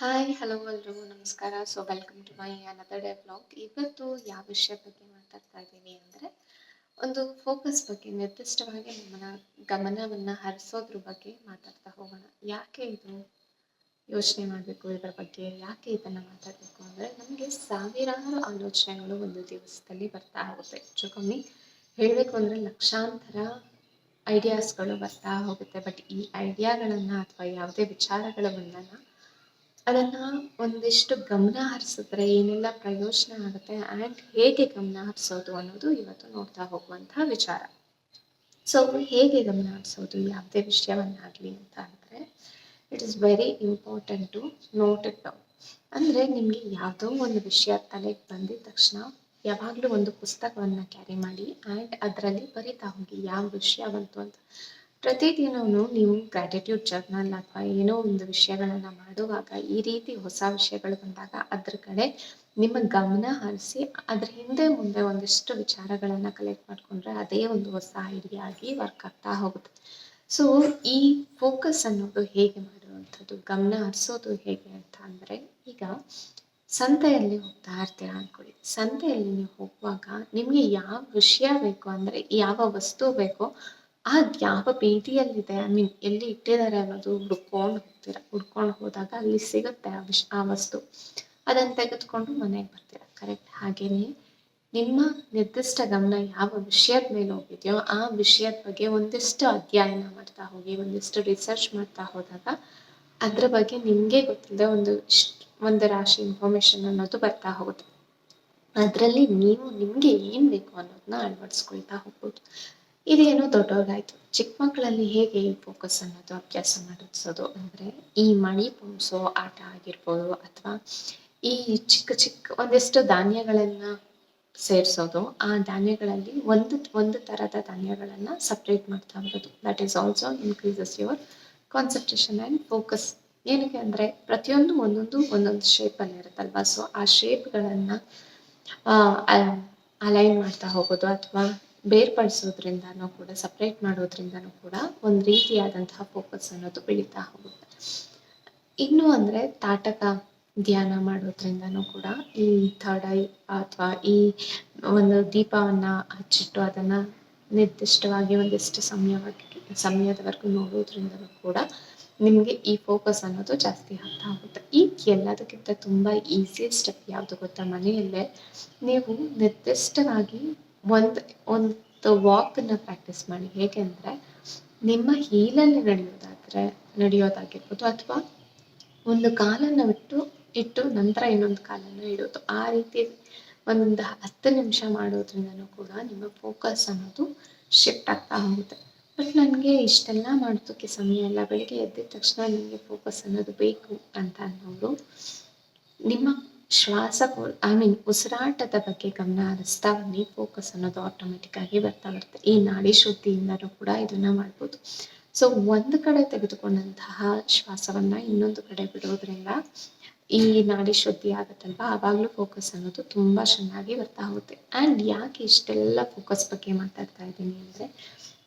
Hi hello ಎಲ್ರಿಗೂ, ನಮಸ್ಕಾರ. So welcome to my another day blog ಇವತ್ತು ಯಾವ ವಿಷಯ ಬಗ್ಗೆ ಮಾತಾಡ್ತಾ ಇದ್ದೀನಿ ಅಂದರೆ, ಒಂದು ಫೋಕಸ್ ಬಗ್ಗೆ, ನಿರ್ದಿಷ್ಟವಾಗಿ ನಮ್ಮನ್ನ ಗಮನವನ್ನು ಹರಿಸೋದ್ರ ಬಗ್ಗೆ ಮಾತಾಡ್ತಾ ಹೋಗೋಣ. ಯಾಕೆ ಇದು ಯೋಚನೆ ಮಾಡಬೇಕು ಇದರ ಬಗ್ಗೆ? ಯಾಕೆ ಇದನ್ನು ಮಾತಾಡಬೇಕು ಅಂದರೆ, ನಮಗೆ ಸಾವಿರಾರು ಆಲೋಚನೆಗಳು ಒಂದು ದಿವಸದಲ್ಲಿ ಬರ್ತಾ ಹೋಗುತ್ತೆ. ಹೆಚ್ಚು ಕಮ್ಮಿ ಹೇಳಬೇಕು ಅಂದರೆ, ಲಕ್ಷಾಂತರ ಐಡಿಯಾಸ್ಗಳು ಬರ್ತಾ ಹೋಗುತ್ತೆ. ಬಟ್ ಈ ಐಡಿಯಾಗಳನ್ನು ಅಥವಾ ಯಾವುದೇ ವಿಚಾರಗಳ ಅದನ್ನ ಒಂದಿಷ್ಟು ಗಮನ ಹರಿಸಿದ್ರೆ ಏನೆಲ್ಲ ಪ್ರಯೋಜನ ಆಗುತ್ತೆ ಆ್ಯಂಡ್ ಹೇಗೆ ಗಮನ ಹರಿಸೋದು ಅನ್ನೋದು ಇವತ್ತು ನೋಡ್ತಾ ಹೋಗುವಂತಹ ವಿಚಾರ. ಸೊ ಹೇಗೆ ಗಮನ ಹರಿಸೋದು ಯಾವುದೇ ವಿಷಯವನ್ನಾಗಲಿ ಅಂತ ಅಂದರೆ it is very important to note it down ಅಂದರೆ ನಿಮಗೆ ಯಾವುದೋ ಒಂದು ವಿಷಯ ತಲೆಗೆ ಬಂದಿದ ತಕ್ಷಣ ಯಾವಾಗಲೂ ಒಂದು ಪುಸ್ತಕವನ್ನು ಕ್ಯಾರಿ ಮಾಡಿ ಆ್ಯಂಡ್ ಅದರಲ್ಲಿ ಬರಿತಾ ಹೋಗಿ, ಯಾವ ವಿಷಯ ಬಂತು ಅಂತ ಪ್ರತಿದಿನವೂ ನೀವು ಗ್ರ್ಯಾಟಿಟ್ಯೂಡ್ ಜರ್ನಲ್ ಅಥವಾ ಏನೋ ಒಂದು ವಿಷಯಗಳನ್ನು ಮಾಡುವಾಗ ಈ ರೀತಿ ಹೊಸ ವಿಷಯಗಳು ಬಂದಾಗ ಅದ್ರ ಕಡೆ ನಿಮ್ಮ ಗಮನ ಹರಿಸಿ, ಅದ್ರ ಹಿಂದೆ ಮುಂದೆ ಒಂದಿಷ್ಟು ವಿಚಾರಗಳನ್ನು ಕಲೆಕ್ಟ್ ಮಾಡಿಕೊಂಡ್ರೆ ಅದೇ ಒಂದು ಹೊಸ ಐಡಿಯಾ ಆಗಿ ವರ್ಕ್ ಆಗ್ತಾ ಹೋಗುತ್ತೆ. ಸೊ ಈ ಫೋಕಸ್ ಅನ್ನೋದು ಹೇಗೆ ಮಾಡುವಂಥದ್ದು, ಗಮನ ಹರಿಸೋದು ಹೇಗೆ ಅಂತ ಅಂದರೆ, ಈಗ ಸಂತೆಯಲ್ಲಿ ಹೋಗ್ತಾ ಇರ್ತೀರಾ ಅಂದ್ಕೊಳ್ಳಿ ಸಂತೆಯಲ್ಲಿ ನೀವು ಹೋಗುವಾಗ ನಿಮಗೆ ಯಾವ ವಿಷಯ ಬೇಕು ಅಂದರೆ, ಯಾವ ವಸ್ತು ಬೇಕೋ ಆ ಯಾವ ಬೀದಿಯಲ್ಲಿದೆ ಐ ಮೀನ್ ಎಲ್ಲಿ ಇಟ್ಟಿದ್ದಾರೆ ಅನ್ನೋದು ಹುಡ್ಕೊಂಡು ಹೋಗ್ತೀರ, ಹುಡ್ಕೊಂಡು ಹೋದಾಗ ಅಲ್ಲಿ ಸಿಗುತ್ತೆ ಆ ವಿಶ್ ಆ ವಸ್ತು. ಅದನ್ನು ತೆಗೆದುಕೊಂಡು ಮನೆಗೆ ಬರ್ತೀರ. ಕರೆಕ್ಟ್ ಹಾಗೇನೆ ನಿಮ್ಮ ನಿರ್ದಿಷ್ಟ ಗಮನ ಯಾವ ವಿಷಯದ ಮೇಲೆ ಹೋಗಿದೆಯೋ ಆ ವಿಷಯದ ಬಗ್ಗೆ ಒಂದಿಷ್ಟು ಅಧ್ಯಯನ ಮಾಡ್ತಾ ಹೋಗಿ, ಒಂದಿಷ್ಟು ರಿಸರ್ಚ್ ಮಾಡ್ತಾ ಹೋದಾಗ ಅದ್ರ ಬಗ್ಗೆ ನಿಮಗೆ ಗೊತ್ತಿಲ್ಲದೆ ಒಂದು ಇಷ್ಟು ಒಂದು ರಾಶಿ ಇನ್ಫಾರ್ಮೇಶನ್ ಅನ್ನೋದು ಬರ್ತಾ ಹೋಗುತ್ತೆ. ಅದರಲ್ಲಿ ನೀವು ನಿಮಗೆ ಏನು ಬೇಕು ಅನ್ನೋದನ್ನ ಅಳವಡಿಸ್ಕೊಳ್ತಾ ಹೋಗ್ಬೋದು. ಇದೇನೋ ದೊಡ್ಡವ್ರಾಯ್ತು ಚಿಕ್ಕ ಮಕ್ಕಳಲ್ಲಿ ಹೇಗೆ ಫೋಕಸ್ ಅನ್ನೋದು, ಅಭ್ಯಾಸ ಮಾಡಿಸೋದು ಅಂದರೆ ಈ ಮಣಿ ಪುಂಸೋ ಆಟ ಆಗಿರ್ಬೋದು ಅಥವಾ ಈ ಚಿಕ್ಕ ಚಿಕ್ಕ ಒಂದಿಷ್ಟು ಧಾನ್ಯಗಳನ್ನು ಸೇರಿಸೋದು, ಆ ಧಾನ್ಯಗಳಲ್ಲಿ ಒಂದು ಒಂದು ಥರದ ಧಾನ್ಯಗಳನ್ನು ಸಪ್ರೇಟ್ ಮಾಡ್ತಾ ಬರೋದು that is also increases your concentration and focus ಏನಕ್ಕೆ ಅಂದರೆ ಪ್ರತಿಯೊಂದು ಒಂದೊಂದು ಒಂದೊಂದು ಶೇಪಲ್ಲಿ ಇರುತ್ತಲ್ವಾ? ಸೊ ಆ ಶೇಪ್ಗಳನ್ನು ಅಲೈನ್ ಮಾಡ್ತಾ ಹೋಗೋದು ಅಥವಾ ಬೇರ್ಪಡಿಸೋದ್ರಿಂದನೂ ಕೂಡ ಸಪ್ರೇಟ್ ಮಾಡೋದ್ರಿಂದನೂ ಕೂಡ ಒಂದು ರೀತಿಯಾದಂತಹ ಫೋಕಸ್ ಅನ್ನೋದು ಬೆಳೀತಾ ಹೋಗುತ್ತೆ. ಇನ್ನು ಅಂದರೆ ತಾಟಕ ಧ್ಯಾನ ಮಾಡೋದ್ರಿಂದನೂ ಕೂಡ ಈ ಥರ್ಡ್ ಐ ಅಥವಾ ಈ ಒಂದು ದೀಪವನ್ನು ಹಚ್ಚಿಟ್ಟು ಅದನ್ನು ನಿರ್ದಿಷ್ಟವಾಗಿ ಒಂದಿಷ್ಟು ಸಮಯವಾಗಿ, ಸಮಯದವರೆಗೂ ನೋಡೋದ್ರಿಂದನೂ ಕೂಡ ನಿಮಗೆ ಈ ಫೋಕಸ್ ಅನ್ನೋದು ಜಾಸ್ತಿ ಆಗ್ತಾ ಹೋಗುತ್ತೆ. ಈ ಎಲ್ಲದಕ್ಕಿಂತ ತುಂಬ ಈಸಿಯೆಸ್ಟ್ ಸ್ಟೆಪ್ ಯಾವುದು ಗೊತ್ತಾ? ಮನೆಯಲ್ಲೇ ನೀವು ನಿರ್ದಿಷ್ಟವಾಗಿ ಒಂದು ಒಂದು ವಾಕನ್ನು ಪ್ರಾಕ್ಟೀಸ್ ಮಾಡಿ. ಹೇಗೆ ಅಂದರೆ ನಿಮ್ಮ ಹೀಲಲ್ಲಿ ನಡೆಯೋದಾದರೆ, ನಡೆಯೋದಾಗಿರ್ಬೋದು, ಅಥವಾ ಒಂದು ಕಾಲನ್ನು ಬಿಟ್ಟು ಇಟ್ಟು ನಂತರ ಇನ್ನೊಂದು ಕಾಲನ್ನು ಇಡೋದು. ಆ ರೀತಿ ಒಂದು ಹತ್ತು ನಿಮಿಷ ಮಾಡೋದ್ರಿಂದನೂ ಕೂಡ ನಿಮ್ಮ ಫೋಕಸ್ ಅನ್ನೋದು ಶಿಫ್ಟ್ ಆಗ್ತಾ ಹೋಗುತ್ತೆ. ಬಟ್ ನನಗೆ ಇಷ್ಟೆಲ್ಲ ಮಾಡೋದಕ್ಕೆ ಸಮಯ ಇಲ್ಲ. ಬೆಳಿಗ್ಗೆ ಎದ್ದಿದ ತಕ್ಷಣ ನಿಮಗೆ ಫೋಕಸ್ ಅನ್ನೋದು ಬೇಕು ಅಂತ ಅನ್ನೋರು ನಿಮ್ಮ ಶ್ವಾಸ ಐ ಮೀನ್ ಉಸಿರಾಟದ ಬಗ್ಗೆ ಗಮನ ಹರಿಸ್ತಾ ಬನ್ನಿ ಫೋಕಸ್ ಅನ್ನೋದು ಆಟೋಮೆಟಿಕ್ ಆಗಿ ಬರ್ತಾ ಬರುತ್ತೆ. ಈ ನಾಡಿ ಶುದ್ಧಿಯಿಂದನೂ ಕೂಡ ಇದನ್ನ ಮಾಡ್ಬೋದು. ಸೊ ಒಂದು ಕಡೆ ತೆಗೆದುಕೊಂಡಂತಹ ಶ್ವಾಸವನ್ನ ಇನ್ನೊಂದು ಕಡೆ ಬಿಡೋದ್ರಿಂದ ಈ ನಾಡಿ ಶುದ್ಧಿ ಆಗುತ್ತಲ್ವಾ? ಆವಾಗಲೂ ಫೋಕಸ್ ಅನ್ನೋದು ತುಂಬಾ ಚೆನ್ನಾಗಿ ಬರ್ತಾ ಹೋಗುತ್ತೆ. ಆ್ಯಂಡ್ ಯಾಕೆ ಇಷ್ಟೆಲ್ಲ ಫೋಕಸ್ ಬಗ್ಗೆ ಮಾತಾಡ್ತಾ ಇದ್ದೀನಿ ಅಂದರೆ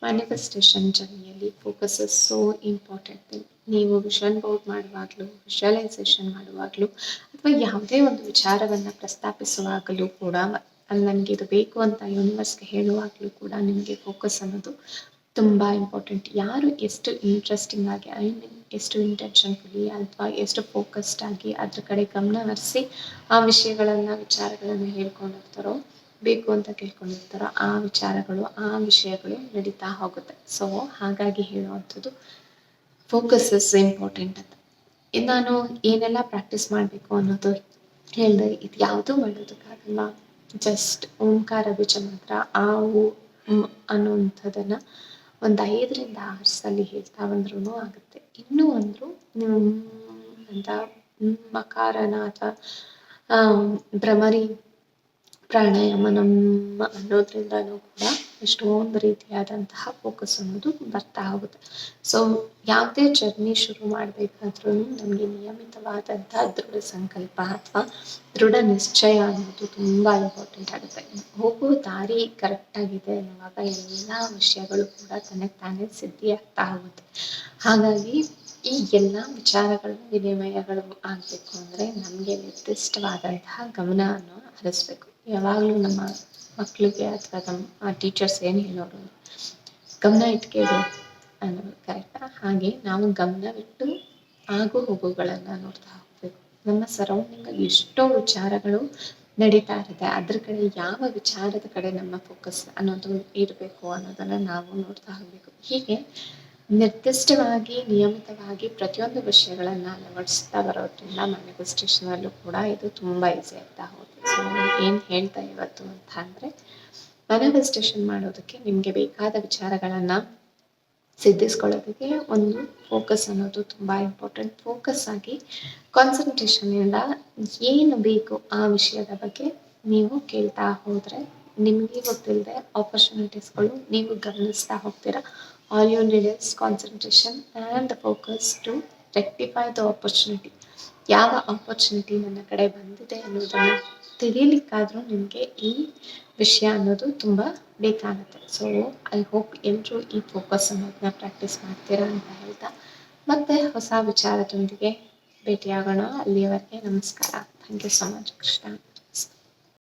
ಮ್ಯಾನಿಫೆಸ್ಟೇಷನ್ ಜರ್ನಿಯಲ್ಲಿ ಫೋಕಸ್ ಸೋ ಇಂಪಾರ್ಟೆಂಟ್ ಥಿಂಗ್ ನೀವು ವಿಷನ್ ಬೋರ್ಡ್ ಮಾಡುವಾಗಲೂ ವಿಷುವಲೈಸೇಷನ್ ಮಾಡುವಾಗಲೂ, ಅಥವಾ ಯಾವುದೇ ಒಂದು ವಿಚಾರವನ್ನು ಪ್ರಸ್ತಾಪಿಸುವಾಗಲೂ ಕೂಡ ನನಗೆ ಇದು ಬೇಕು ಅಂತ ಯೂನಿವರ್ಸ್ಗೆ ಹೇಳುವಾಗಲೂ ಕೂಡ ನಿಮಗೆ ಫೋಕಸ್ ಅನ್ನೋದು ತುಂಬ ಇಂಪಾರ್ಟೆಂಟ್ ಯಾರು ಎಷ್ಟು ಇಂಟ್ರೆಸ್ಟಿಂಗ್ ಆಗಿ ಐ ಮೀನ್ ಎಷ್ಟು ಇಂಟೆನ್ಷನ್ಫುಲಿ ಅಥವಾ ಎಷ್ಟು ಫೋಕಸ್ಡ್ ಆಗಿ ಅದ್ರ ಕಡೆ ಗಮನ ಹರಿಸಿ ಆ ವಿಷಯಗಳನ್ನು, ವಿಚಾರಗಳನ್ನು ಹೇಳ್ಕೊಂಡಿರ್ತಾರೋ, ಬೇಕು ಅಂತ ಕೇಳ್ಕೊಂಡಿರ್ತಾರೋ ಆ ವಿಚಾರಗಳು, ಆ ವಿಷಯಗಳು ನಡೀತಾ ಹೋಗುತ್ತೆ. ಸೊ ಹಾಗಾಗಿ ಹೇಳುವಂಥದ್ದು ಫೋಕಸ್ ಇಸ್ ಇಂಪಾರ್ಟೆಂಟ್ ಅಂತ. ನಾನು ಏನೆಲ್ಲ ಪ್ರಾಕ್ಟೀಸ್ ಮಾಡಬೇಕು ಅನ್ನೋದು ಹೇಳಿದೆ, ಇದು ಯಾವುದೂ ಮಾಡೋದಕ್ಕಾಗಲ್ಲ ಜಸ್ಟ್ ಓಂಕಾರ ಬೀಜ ಮಾತ್ರ ಆ ಓ ಅನ್ನುವಂಥದ್ದನ್ನು ಒಂದು ಐದರಿಂದ ಆರು ಸಲ ಹೇಳ್ತಾ ಬಂದ್ರೂ ಆಗುತ್ತೆ. ಇನ್ನೂ ಅಂದರು ಅಂತ, ಮಕಾರನ ಅಥವಾ ಭ್ರಮರಿ ಪ್ರಾಣಾಯಾಮ ನಮ್ಮ ಅನ್ನೋದ್ರಿಂದನೂ ಕೂಡ ಎಷ್ಟೊಂದು ರೀತಿಯಾದಂತಹ ಫೋಕಸ್ ಅನ್ನೋದು ಬರ್ತಾ ಹೋಗುತ್ತೆ. ಸೊ ಯಾವುದೇ ಜರ್ನಿ ಶುರು ಮಾಡಬೇಕಾದ್ರೂ ನಮಗೆ ನಿಯಮಿತವಾದಂತಹ ದೃಢ ಸಂಕಲ್ಪ ಅಥವಾ ದೃಢ ನಿಶ್ಚಯ ಅನ್ನೋದು ತುಂಬ ಇಂಪಾರ್ಟೆಂಟ್ ಆಗುತ್ತೆ. ಹೋಗುವ ದಾರಿ ಕರೆಕ್ಟಾಗಿದೆ ಅನ್ನುವಾಗ ಎಲ್ಲ ವಿಷಯಗಳು ಕೂಡ ತನಗೆ ತಾನೇ ಸಿದ್ಧಿ ಆಗ್ತಾ ಹೋಗುತ್ತೆ. ಹಾಗಾಗಿ ಈ ಎಲ್ಲ ವಿಚಾರಗಳು, ವಿನಿಮಯಗಳು ಆಗಬೇಕು ಅಂದರೆ ನಮಗೆ ನಿರ್ದಿಷ್ಟವಾದಂತಹ ಗಮನವನ್ನು ಹರಿಸ್ಬೇಕು. ಯಾವಾಗಲೂ ನಮ್ಮ ಮಕ್ಕಳಿಗೆ ಅಥವಾ ನಮ್ಮ ಟೀಚರ್ಸ್ ಏನು ಹೇಳೋರು, ಗಮನ ಇಟ್ಕೇಳು ಅನ್ನೋದು ಕರೆಕ್ಟಾ ಹಾಗೆ ನಾವು ಗಮನವಿಟ್ಟು ಆಗು ಹೋಗುಗಳನ್ನು ನೋಡ್ತಾ ಹೋಗ್ಬೇಕು. ನಮ್ಮ ಸರೌಂಡಿಂಗಲ್ಲಿ ಎಷ್ಟೋ ವಿಚಾರಗಳು ನಡೀತಾ ಇರುತ್ತೆ. ಅದ್ರ ಕಡೆ ಯಾವ ವಿಚಾರದ ಕಡೆ ನಮ್ಮ ಫೋಕಸ್ ಅನ್ನೋದು ಇರಬೇಕು ಅನ್ನೋದನ್ನ ನಾವು ನೋಡ್ತಾ ಹೋಗ್ಬೇಕು. ಹೀಗೆ ನಿರ್ದಿಷ್ಟವಾಗಿ, ನಿಯಮಿತವಾಗಿ ಪ್ರತಿಯೊಂದು ವಿಷಯಗಳನ್ನು ಅಳವಡಿಸ್ತಾ ಬರೋದ್ರಿಂದ ಮ್ಯಾನಿಫೆಸ್ಟೇಷನಲ್ಲೂ ಕೂಡ ಇದು ತುಂಬಾ ಈಸಿ ಆಗ್ತಾ ಹೋಗುತ್ತೆ. ಸೊ ಏನು ಹೇಳ್ತಾ ಇವತ್ತು ಅಂತ ಅಂದರೆ ಮ್ಯಾನಿಫೆಸ್ಟೇಷನ್ ಮಾಡೋದಕ್ಕೆ ನಿಮಗೆ ಬೇಕಾದ ವಿಚಾರಗಳನ್ನು ಸಿದ್ಧಿಸ್ಕೊಳ್ಳೋದಕ್ಕೆ ಒಂದು ಫೋಕಸ್ ಅನ್ನೋದು ತುಂಬಾ ಇಂಪಾರ್ಟೆಂಟ್ ಫೋಕಸ್ ಆಗಿ ಕಾನ್ಸಂಟ್ರೇಷನ್ ಇಂದ ಏನು ಬೇಕು ಆ ವಿಷಯದ ಬಗ್ಗೆ ನೀವು ಕೇಳ್ತಾ ಹೋದರೆ, ನಿಮಗೆ ಗೊತ್ತಿಲ್ಲದೆ ಆಪರ್ಚುನಿಟೀಸ್ಗಳು ನೀವು ಗಮನಿಸ್ತಾ ಹೋಗ್ತೀರಾ? All you need is concentration and the focus to rectify the opportunity ಯಾವ ಆಪರ್ಚುನಿಟಿ ನನ್ನ ಕಡೆ ಬಂದಿದೆ ಅನ್ನೋದನ್ನು ತಿಳಿಯಲಿಕ್ಕಾದರೂ ನಿಮಗೆ ಈ ವಿಷಯ ಅನ್ನೋದು ತುಂಬ ಬೇಕಾಗುತ್ತೆ. ಸೊ ಐ ಹೋಪ್ ಎಲ್ಲರೂ ಈ ಫೋಕಸ್ ಅನ್ನೋದನ್ನ ಪ್ರಾಕ್ಟೀಸ್ ಮಾಡ್ತೀರಾ ಅಂತ ಹೇಳ್ತಾ ಮತ್ತೆ ಹೊಸ ವಿಚಾರದೊಂದಿಗೆ ಭೇಟಿಯಾಗೋಣ. ಅಲ್ಲಿಯವರೆಗೆ ನಮಸ್ಕಾರ. Thank you so much Krishna